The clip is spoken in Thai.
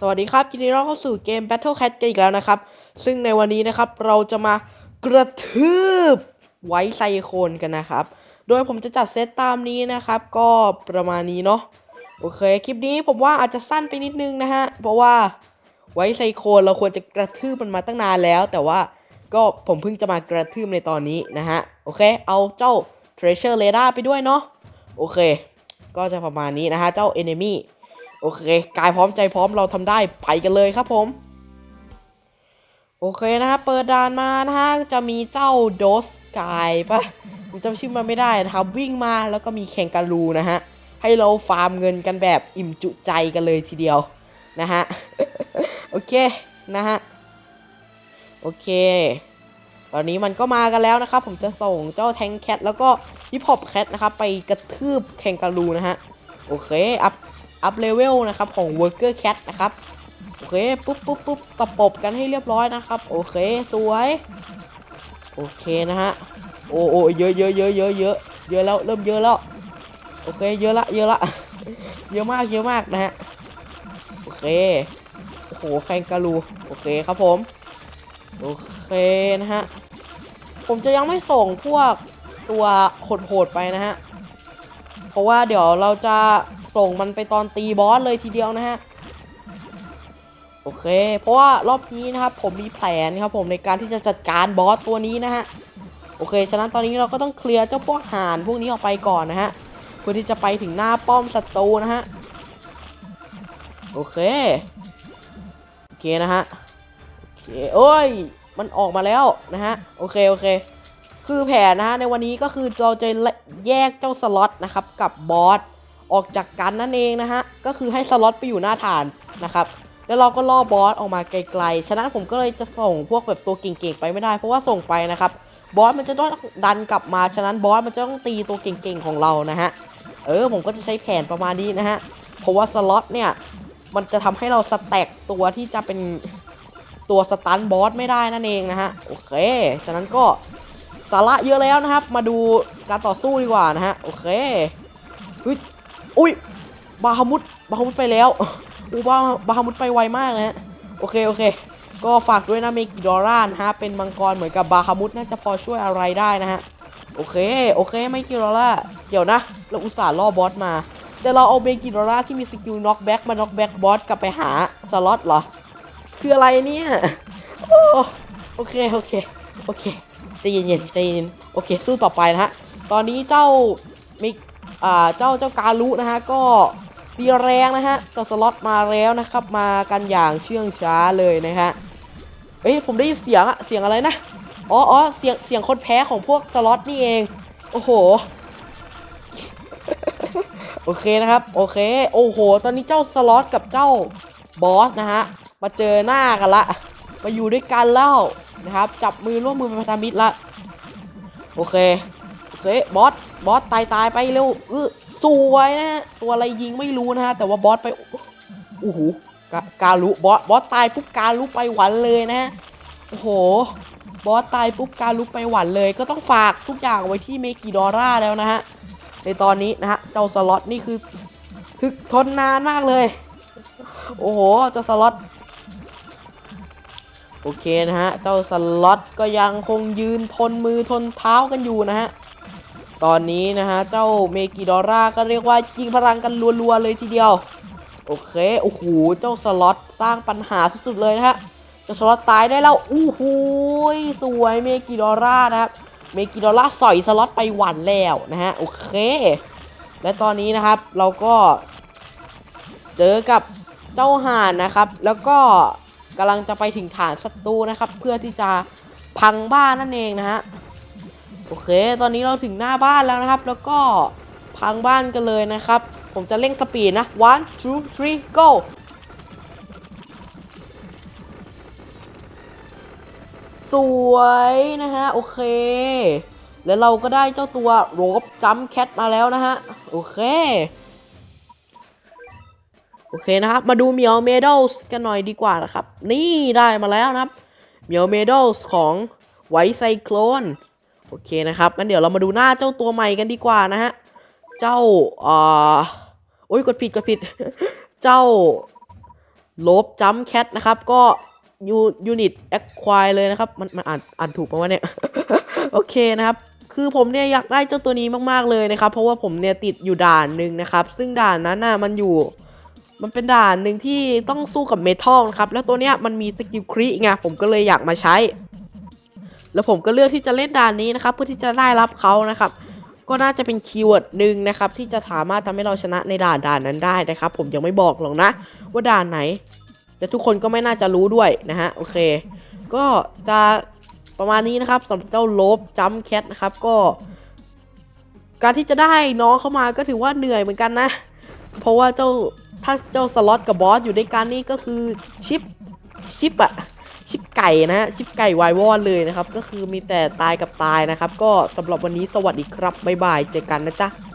สวัสดีครับยินดีต้อนรับเข้าสู่เกม Battle Cat กันอีกแล้วนะครับ ซึ่งในวันนี้นะครับเราจะมากระทืบไว้ไซโคนกันนะครับ โดยผมจะจัดเซตตามนี้นะครับ ก็ประมาณนี้เนาะโอเค คลิปนี้ผมว่าอาจจะสั้นไปนิดนึงนะฮะ เพราะว่าไว้ไซโคนเราควรจะกระทืบมันมาตั้งนานแล้ว แต่ว่าก็ผมเพิ่งจะมากระทืบในตอนนี้นะฮะ โอเค เอาเจ้า Treasure Radar ไปด้วยเนาะโอเค ก็จะประมาณนี้นะฮะเจ้า Enemy โอเค กายพร้อมใจพร้อมเราทำได้ไปกันเลยครับผม โอเคนะฮะเปิดด่านมานะฮะจะมีเจ้าโดสกายปะผมจำชื่อมันไม่ได้นะครับวิ่งมาแล้วก็มีแข่งการูนะฮะให้เราฟาร์มเงินกันแบบอิ่มจุใจกันเลยทีเดียวนะฮะโอเคนะฮะโอเคตอนนี้มันก็มากันแล้วนะครับ ผมจะส่งเจ้าแทงแคทแล้วก็ฮิปฮอปแคทนะครับไปกระทืบแข่งการูนะฮะโอเคอัพ อัพเลเวลนะครับของ Worker Cat นะครับโอเคปุ๊บปุ๊บปุ๊บตะปบกันให้เรียบร้อยนะครับ โอเคสวยโอเคนะฮะโอ้โอ้เยอะเยอะเยอะเยอะเยอะเยอะแล้วเริ่มเยอะแล้วโอเคเยอะละเยอะละเยอะมากเยอะมากนะฮะโอเคโอ้โหแข่งกาลูโอเคครับผมโอเคนะฮะผมจะยังไม่ส่งพวกตัวโหดๆไปนะฮะเพราะว่าเดี๋ยวเราจะ ส่งมันไปตอนตีบอสเลยทีเดียวนะฮะโอเค เพราะว่ารอบนี้นะครับผมมีแผนครับผมในการที่จะจัดการบอสตัวนี้นะฮะโอเค ฉะนั้นตอนนี้เราก็ต้องเคลียร์เจ้าพวกห่านพวกนี้ออกไปก่อนนะฮะเพื่อที่จะไปถึงหน้าป้อมศัตรูนะฮะโอเคโอเคนะฮะโอเคโอ้ยมันออกมาแล้วนะฮะโอเคโอเคคือแผนนะฮะในวันนี้ก็คือเราจะแยกเจ้าสล็อตนะครับกับบอส ออกจากกันนั่นเองนะฮะ ก็คือให้สล็อตไปอยู่หน้าฐานนะครับ แล้วเราก็ล่อบอสออกมาไกลๆ ฉะนั้นผมก็เลยจะส่งพวกแบบตัวเก่งๆไปไม่ได้ เพราะว่าส่งไปนะครับ บอสมันจะต้องดันกลับมา ฉะนั้นบอสมันจะต้องตีตัวเก่งๆของเรานะฮะ เออผมก็จะใช้แผนประมาณนี้นะฮะ เพราะว่าสล็อตเนี่ยมันจะทำให้เราสแต็กตัวที่จะเป็นตัวสตันบอสไม่ได้นั่นเองนะฮะ โอเค ฉะนั้นก็สาระเยอะแล้วนะครับ มาดูการต่อสู้ดีกว่านะฮะ โอเคเฮ้ย อุ้ยบาฮามุดบาฮามุดไปแล้วอูบาบาฮามุดไปไวมากนะฮะโอเคโอเค ก็ฝากด้วยนะเมกิดอร่านะฮะเป็นมังกรเหมือนกับบาฮามุดน่าจะพอช่วยอะไรได้นะฮะโอเคโอเคไม่กิดอร่าเดี๋ยวนะ เราอุตส่าห์ล่อบอสมา แต่เราเอาเมกิดอร่าที่มีสกิลน็อกแบ็กมาน็อกแบ็กบอสกลับไปหาสล็อตเหรอคืออะไรเนี่ยโอ้โอเคโอเคโอเคใจเย็นๆใจเย็นๆโอเค สู้ต่อไปนะฮะตอนนี้เจ้ามิอ่ เจ้าเจ้าการุนะฮะก็ตีแรงนะฮะเจ้าสล็อตมาแล้วนะครับ มากันอย่างเชื่องช้าเลยนะฮะเอ้ยผมได้ยินเสียงอะเสียงอะไรนะอ๋ออ๋อเสียงเสียงคนแพ้ของพวกสล็อตนี่เอง โอ้โห โอเคนะครับ โอเค โอ้โห ตอนนี้เจ้าสล็อตกับเจ้าบอสนะฮะ มาเจอหน้ากันละ มาอยู่ด้วยกันแล้วนะครับ จับมือร่วมมือเป็นพันธมิตรละ โอเค อเคบอสบอสตายตายไปเร็วเออสวยนะฮะตัวอะไรยิงไม่รู้นะฮะแต่ว่าบอสไปโอ้โหกาการุบอสบอสตายปุ๊บการุไปหวันเลยนะฮะโอ้โหบอสตายปุ๊บการุไปหวันเลย ก็ต้องฝากทุกอย่างไว้ที่เมกิดอร่าแล้วนะฮะในตอนนี้นะฮะเจ้าสล็อตนี่คือถึกทนนานมากเลย โอ้โหเจ้าสล็อตโอเคนะฮะเจ้าสล็อตก็ยังคงยืนทนมือทนเท้ากันอยู่นะฮะ ตอนนี้นะฮะ เจ้าเมกิดอร่าก็เรียกว่ายิงพลังกันรัวๆเลยทีเดียว โอเค โอ้โห เจ้าสล็อตสร้างปัญหาสุดๆเลยนะฮะเจ้าสล็อตตายได้แล้วอู้หูยสวยเมกิดอร่านะครับ เมกิดอร่าสอยสล็อตไปหวันแล้วนะฮะ โอเค และตอนนี้นะครับเราก็ เจอกับเจ้าห่านนะครับ แล้วก็กำลังจะไปถึงฐานศัตรูนะครับ เพื่อที่จะพังบ้านนั่นเองนะฮะ โอเค ตอนนี้เราถึงหน้าบ้านแล้วนะครับ แล้วก็พังบ้านกันเลยนะครับ ผมจะเร่งสปีดนะ one two three go สวยนะฮะ โอเค แล้วเราก็ได้เจ้าตัวโรบจัมแคทมาแล้วนะฮะ โอเค โอเคนะครับ มาดูเมียวเมดัลส์กันหน่อยดีกว่านะครับ นี่ได้มาแล้วนะครับเมียวเมดัลส์ของไวไซโคลน โอเคนะครับงั้นเดี๋ยวเรามาดูหน้าเจ้าตัวใหม่กันดีกว่านะฮะ เจ้าอ่อโอ้ยกดผิดกดผิด เจ้าลบจัมแคทนะครับ ก็ยูยูนิตแอคควายเลยนะครับ มันมันอ่านอ่านถูกปะวะเนี่ย โอเคนะครับ คือผมเนี่ยอยากได้เจ้าตัวนี้มากๆเลยนะครับ เพราะว่าผมเนี่ยติดอยู่ด่านหนึ่งนะครับ ซึ่งด่านนั้นน่ะมันอยู่ มันเป็นด่านหนึ่งที่ต้องสู้กับเมทัลนะครับ แล้วตัวเนี้ยมันมีสกิลครีไง ผมก็เลยอยากมาใช้ แล้วผมก็เลือกที่จะเล่นด่านนี้นะครับเพื่อที่จะได้รับเขานะครับ ก็น่าจะเป็นคีย์เวิร์ดหนึ่งนะครับ ที่จะสามารถทำให้เราชนะในด่านด่านนั้นได้นะครับ ผมยังไม่บอกหรอกนะ ว่าด่านไหนและทุกคนก็ไม่น่าจะรู้ด้วยนะฮะโอเค ก็จะประมาณนี้นะครับสำหรับเจ้าโลบจัมแคทนะครับก็ การที่จะได้น้องเข้ามาก็ถือว่าเหนื่อยเหมือนกันนะ เพราะว่าเจ้าถ้าเจ้าสล็อตกับบอสอยู่ด้วยกันนี่ก็คือชิปชิปอะ ชิปไก่นะชิปไก่วายวอดเลยนะครับ ก็คือมีแต่ตายกับตายนะครับ ก็สำหรับวันนี้สวัสดีครับบ๊ายบายเจอกันนะจ๊ะ